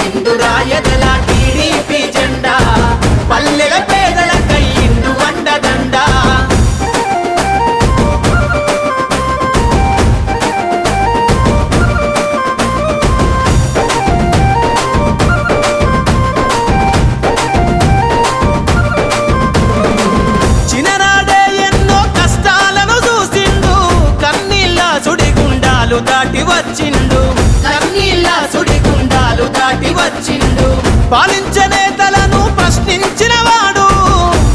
ఎత్తిండు రాయదల TDP జెండా. పల్లెల పేదల కయ్యిండు వండదండ చిన్ననాడే ఎన్నో కష్టాలను చూసిండు. కన్నీళ్ళ సుడిగుండాలు దాటి పాలించే నేతలను ప్రశ్నించిన వాడు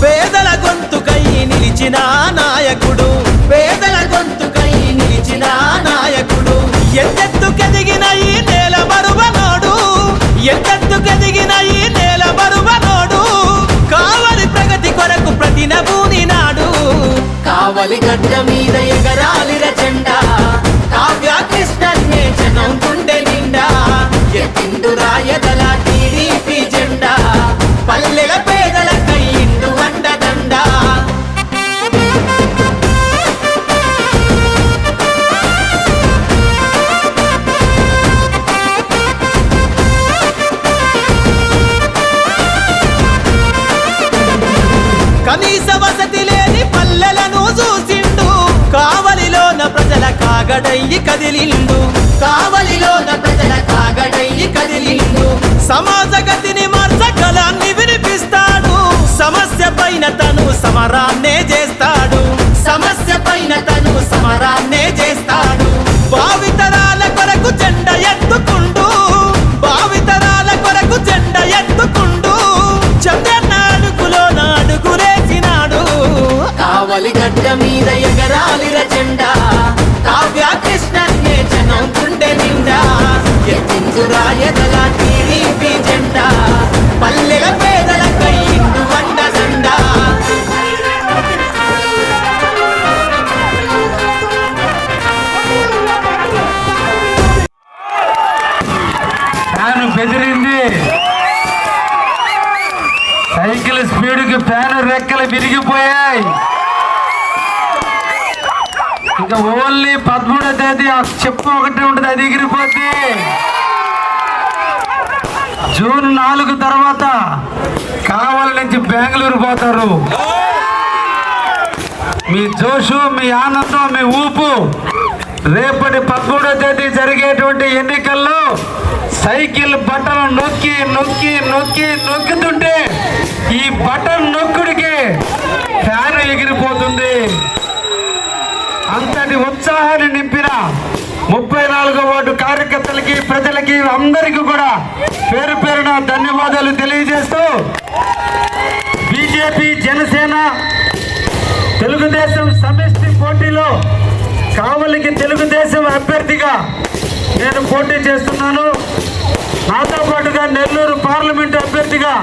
పేదల గొంతుకై నిలిచిన నాయకుడు. పేదల గొంతుకై నిలిచిన నాయకుడు. ఎత్తెత్తుకెదిగిన ఈ నేల బరువనోడు ఎత్తెత్తుకెదిగిన ఈ నేల బరువనోడు కావలి ప్రగతి కొరకు ప్రతినభూని నాడు. కావలి గడ్డ మీద ఎగరాలి రచండా కావ్య జనం గుండె నిండా. ఎత్తిండు రాయదల పల్లెల పేదల కయ్యిండు వండదండా కనీస వసతి లేని పల్లెలను చూసిండు. కావలిలోన ప్రజల కాగడయ్యి కదిలిండు. కావలిలోన ప్రజల కాగడయ్యి కదిలిండు. సమా సమరాన్నే ఫ్యాన్ విరిగిపోయాయి. ఇంకా ఓన్లీ పదమూడో తేదీ ఆ చెప్పు ఒకటే ఉంటుంది అది ఎగిరిపోద్ది. జూన్ నాలుగు తర్వాత కావాల నుంచి బెంగళూరు పోతారు. మీ జోషు మీ ఆనందం మీ ఊపు. రేపటి పదమూడో తేదీ జరిగేటువంటి ఎన్నికల్లో సైకిల్ బటన్ నొక్కి నొక్కి నొక్కి నొక్కుతుంటే ఈ బటన్ నొక్కుడికి ఫ్యాన్ ఎగిరిపోతుంది. అంతటి ఉత్సాహాన్ని నింపిన ముప్పై నాలుగో వార్డు కార్యకర్తలకి ప్రజలకి అందరికీ కూడా పేరు పేరున ధన్యవాదాలు తెలియజేస్తూ బీజేపీ జనసేన తెలుగుదేశం సమిష్టి పోటీలో కావలికి తెలుగుదేశం అభ్యర్థిగా నేను పోటీ చేస్తున్నాను. నాతో పాటుగా నెల్లూరు పార్లమెంటు అభ్యర్థిగా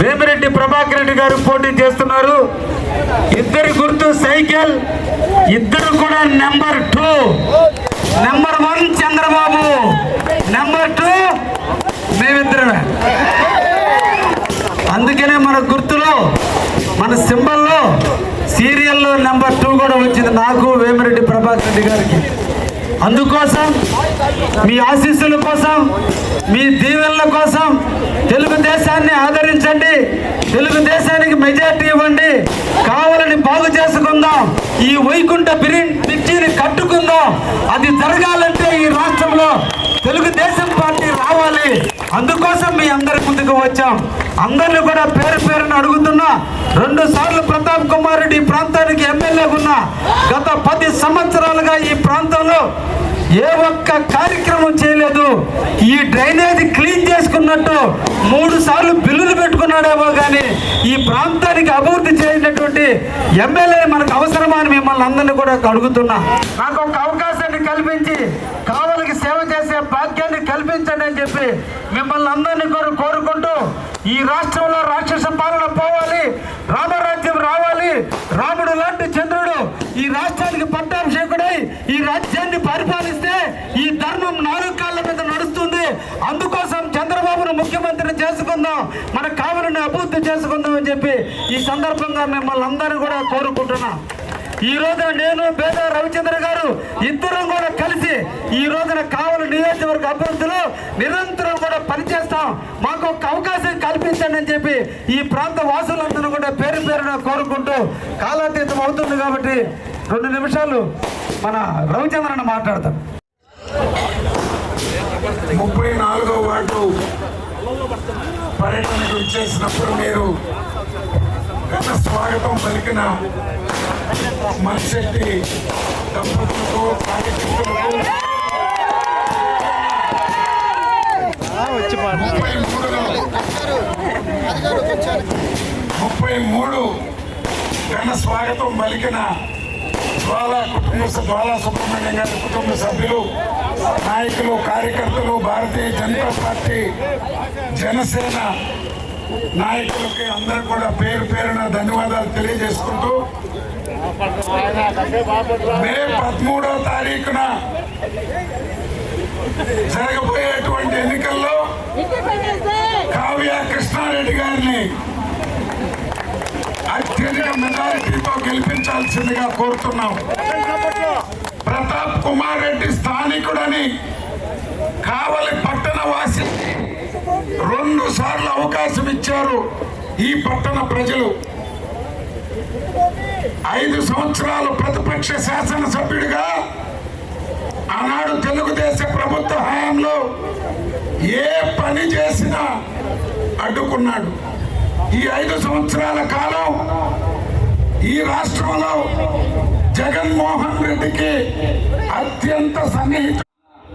వేమిరెడ్డి ప్రభాకర్ రెడ్డి గారు పోటీ చేస్తున్నారు. ఇద్దరు గుర్తు సైకిల్ ఇద్దరు కూడా number two. Number one Chandrababu number two మేమిద్దరమే. అందుకనే మన గుర్తులో మన సింబల్లో సీరియల్లో నెంబర్ టూ కూడా వచ్చింది. నాకు వేమిరెడ్డి ప్రభాకర్ రెడ్డి గారికి. అందుకోసం మీ ఆశీస్సుల కోసం మీ దీవెనల కోసం తెలుగుదేశాన్ని ఆదరించండి. తెలుగుదేశానికి మెజార్టీ ఇవ్వండి. కావాలని బాగు చేసుకుందాం. ఈ వైకుంఠ బిరి మిర్చిని కట్టుకుందాం. అది జరగాలంటే ఈ రాష్ట్రంలో తెలుగుదేశం అందుకోసం మీ అందరి ముందుకు వచ్చాం. అందరిని కూడా పేరు పేరున అడుగుతున్నా. రెండు సార్లు ప్రతాప్ కుమార్ రెడ్డి ఈ ప్రాంతానికి ఎమ్మెల్యే ఉన్నా. గత పది సంవత్సరాలుగా ఈ ప్రాంతంలో ఏ ఒక్క కార్యక్రమం చేయలేదు. ఈ డ్రైనేజ్ క్లీన్ చేసుకున్నట్టు మూడు సార్లు బిల్లులు పెట్టుకున్నాడేమో కానీ ఈ ప్రాంతానికి అభివృద్ధి చేయనటువంటి ఎమ్మెల్యే మనకు అవసరమా అని మిమ్మల్ని అందరినీ కూడా అడుగుతున్నా. నాకు ఒక అవకాశం అవకాశాన్ని కల్పించి కావలికి సేవ చేసే భాగ్యాన్ని కల్పించండి అని చెప్పి మిమ్మల్ని అందరినీ కోరు కోరుకుంటూ ఈ రాష్ట్రంలో రాక్షస పాలన పోవాలి రామరాజ్యం రావాలి రాముడు లాంటి చంద్రుడు ఈ రాష్ట్రానికి పట్టాభిషేకుడై ఈ రాజ్యాన్ని పరిపాలిస్తే ఈ ధర్మం నాలుగు కాళ్ళ మీద నడుస్తుంది. అందుకోసం చంద్రబాబును ముఖ్యమంత్రిని చేసుకుందాం మన కావలిని అభివృద్ధి చేసుకుందాం అని చెప్పి ఈ సందర్భంగా మిమ్మల్ని అందరూ కూడా కోరుకుంటున్నాం. ఈ రోజున నేను పేద రవిచంద్ర గారు ఇద్దరం కూడా కలిసి ఈ రోజున కావలి నియోజకవర్గ అభివృద్ధిలో నిరంతరం కూడా పనిచేస్తాం. మాకు ఒక అవకాశం కల్పించండి అని చెప్పి ఈ ప్రాంత వాసులందరూ కూడా పేరు పేరున కోరుకుంటూ కాలాతీతం అవుతుంది కాబట్టి రెండు నిమిషాలు మన రవిచంద్రన్ మాట్లాడతాం ముప్పై నాలుగో వార్డు పర్యటనకు ఇచ్చేసినప్పుడు మీరు స్వాగతం పలికిన దంపతులకు కార్యకర్తలకు ముప్పై మూడులో ముప్పై మూడు ఘన స్వాగతం పలికిన జ్వాలా కుటుంబ జ్వాలా సుబ్రహ్మణ్యం గారి కుటుంబ సభ్యులు నాయకులు కార్యకర్తలు భారతీయ జనతా పార్టీ జనసేన నాయకులకి అందరూ కూడా పేరు పేరున ధన్యవాదాలు తెలియజేసుకుంటూ మే పదమూడవ తారీఖున జరగబోయేటువంటి ఎన్నికల్లో కావ్య కృష్ణారెడ్డి గారిని అత్యధిక మెజారిటీతో గెలిపించాల్సిందిగా కోరుతున్నాం. ప్రతాప్ కుమార్ రెడ్డి స్థానికుడని కావలి పట్టణ వాసి రెండు సార్లు అవకాశం ఇచ్చారు ఈ పట్టణ ప్రజలు. ఐదు సంవత్సరాలు ప్రతిపక్ష శాసనసభ్యుడిగా ఆనాడు తెలుగుదేశ ప్రభుత్వ హయాంలో ఏ పని చేసినా అడ్డుకున్నాడు. ఈ ఐదు సంవత్సరాల కాలం ఈ రాష్ట్రంలో జగన్మోహన్ రెడ్డికి అత్యంత సన్నిహిత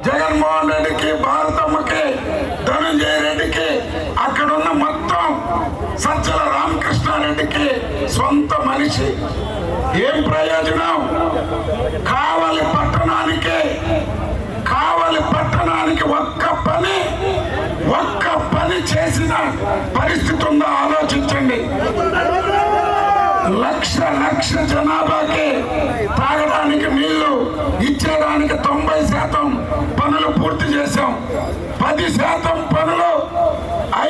జగన్మోహన్ రెడ్డికి భారతమ్మకి ధనంజయ రెడ్డికి అక్కడున్న మొత్తం సజ్జల రామకృష్ణారెడ్డికి సొంత మనిషి. ఏం ప్రయోజనం? కావలి పట్టణానికి కావలి పట్టణానికి ఒక్క పని ఒక్క పని చేసిన పరిస్థితి ఉందో? ఆలోచించండి. లక్ష లక్ష జనాభాకి పది శాతం పనులు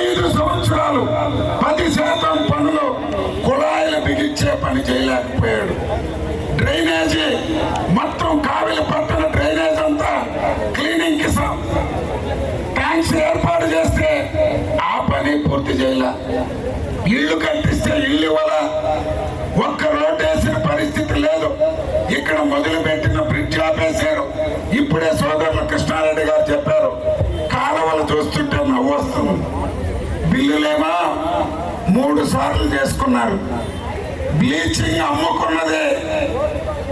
ఐదు సంవత్సరాలు పది శాతం పనులు కుళాయిలు బిగించే పని చేయలేకపోయాడు. డ్రైనేజీ మొత్తం కావిలి పట్టణ డ్రైనేజ్ అంతా క్లీనింగ్కి ట్యాంక్స్ ఏర్పాటు చేస్తే ఆ పని పూర్తి చేయలే. ఇల్లు కట్టిస్తే ఇల్లు ఇవ్వాల. ఒక్క రోడ్డు వేసిన పరిస్థితి లేదు. ఇక్కడ మొదలు పెట్టిన బ్రిడ్జ్ ఆపేశారు. ఇప్పుడే సోదరులు కృష్ణారెడ్డి గారు బిల్లులేమో మూడు సార్లు చేసుకున్నారు. బ్లీచింగ్ అమ్ముకున్నదే.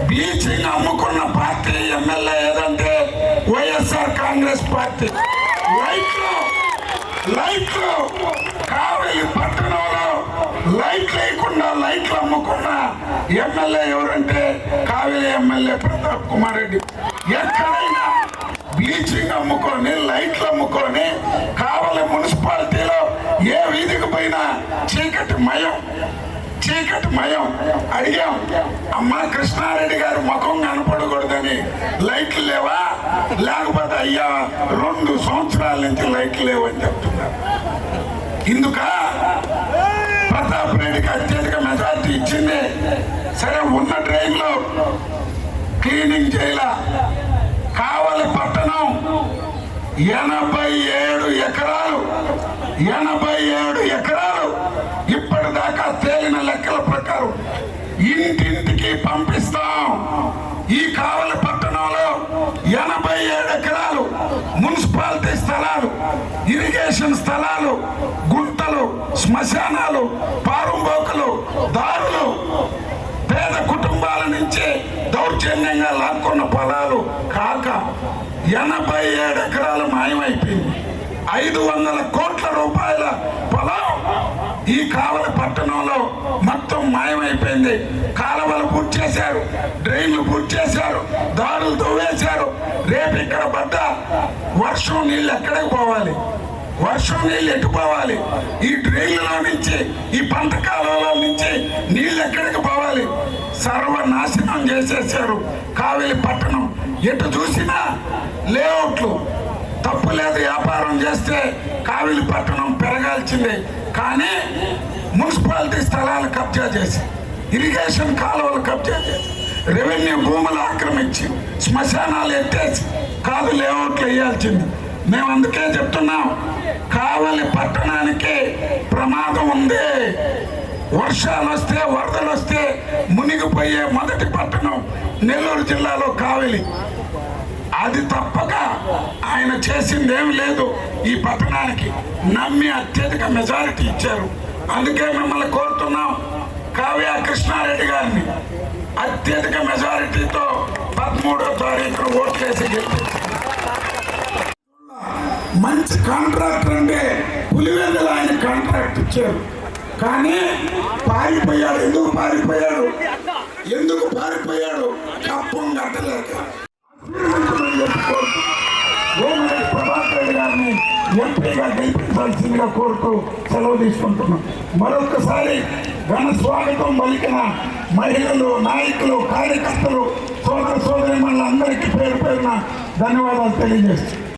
బ్లీచింగ్ అమ్ముకున్న పార్టీ ఎమ్మెల్యే ఏదంటే వైఎస్ఆర్ కాంగ్రెస్ పార్టీ. లైట్లు లైట్లు కావలి పట్టణంలో లైట్ లేకుండా లైట్లు అమ్ముకున్న ఎమ్మెల్యే ఎవరంటే కావలి ఎమ్మెల్యే ప్రతాప్ కుమార్ రెడ్డి. ఎక్కడైనా బ్లీచింగ్ అమ్ముకొని లైట్లు అమ్ముకొని కావలి మున్సిపాలిటీ ఏ వీధికి పోయినా చీకటి మయం. చీకటి మయం. అడిగాం అమ్మా కృష్ణారెడ్డి గారు ముఖం కనపడకూడదని లైట్లు లేవా? లేకపోతే అయ్యా రెండు సంవత్సరాల నుంచి లైట్లు లేవని చెప్తున్నారు ఇందుక? ప్రతాప్ రెడ్డికి అత్యధిక మెజార్టీ ఇచ్చింది. సరే ఉన్న ట్రైన్లో క్లీనింగ్ చేయాల? కావలి పట్టణం ఎనభై ఏడు ఎకరాలు. ఎనభై ఏడు ఎకరాలు ఇప్పటిదాకా తేలిన లెక్కల ప్రకారం ఇంటింటికి పంపిస్తాం. ఈ కావలి పట్టణంలో ఎనభై ఏడు ఎకరాలు మున్సిపాలిటీ స్థలాలు ఇరిగేషన్ స్థలాలు గుంటలు శ్మశానాలు పారుంబోకులు దారులు పేద కుటుంబాల నుంచి దౌర్జన్యంగా లాక్కున్న పొలాలు కాక ఎనభై ఏడు ఎకరాలు మాయమైపోయింది. ఐదు వందల కోట్ల రూపాయల పొలం ఈ కావలి పట్టణంలో మొత్తం మాయమైపోయింది. కాలువలు పూర్తి చేశారు డ్రైన్లు పూర్తి చేశారు దారులు తవ్వేశారు. రేపు ఇక్కడ పడ్డ వర్షం నీళ్ళు ఎక్కడికి పోవాలి? వర్షం నీళ్ళు ఎట్టుకోవాలి ఈ డ్రైన్లలో నుంచి ఈ పంట కాలువల నుంచి నీళ్ళు ఎక్కడికి పోవాలి? సర్వనాశనం చేసేసారు కావేలి పట్టణం. ఎటు చూసినా లేఅవుట్లు తప్పు లేదు వ్యాపారం చేస్తే కావిలి పట్టణం పెరగాల్సిందే. కానీ మున్సిపాలిటీ స్థలాలు కబ్జా చేసి ఇరిగేషన్ కాలువలు కబ్జా చేసి రెవెన్యూ భూములు ఆక్రమించి శ్మశానాలు ఎత్తేసి కాదు లేఅవుట్లు వేయాల్సింది. మేము అందుకే చెప్తున్నాం కావలి పట్టణానికి ప్రమాదం ఉంది. వర్షాలు వస్తే వరదలు వస్తే మునిగిపోయే మొదటి పట్టణం నెల్లూరు జిల్లాలో కావలి. అది తప్పక ఆయన చేసింది ఏమి లేదు. ఈ పట్టణానికి నమ్మి అత్యధిక మెజారిటీ ఇచ్చారు. అందుకే మిమ్మల్ని కోరుతున్నాం కావ్య కృష్ణారెడ్డి గారిని. అత్యధిక మెజారిటీతో పదమూడో తారీఖున ఓట్లేసి గెలిపించారు మంచి కాంట్రాక్టర్ అంటే పులివెందులు ఆయన కాంట్రాక్ట్ ఇచ్చారు. కానీ పారిపోయాడు. ఎందుకు పారిపోయాడు? ఎందుకు పారిపోయాడు? కప్పం కట్టలేక. గెలిపించాల్సిందిగా కోరుతూ సెలవు తీసుకుంటున్నాం. మరొకసారి ఘన స్వాగతం పలికిన మహిళలు నాయకులు కార్యకర్తలు సోదర సోదరి మళ్ళీ అందరికీ పేరు పేరున ధన్యవాదాలు తెలియజేస్తున్నాం.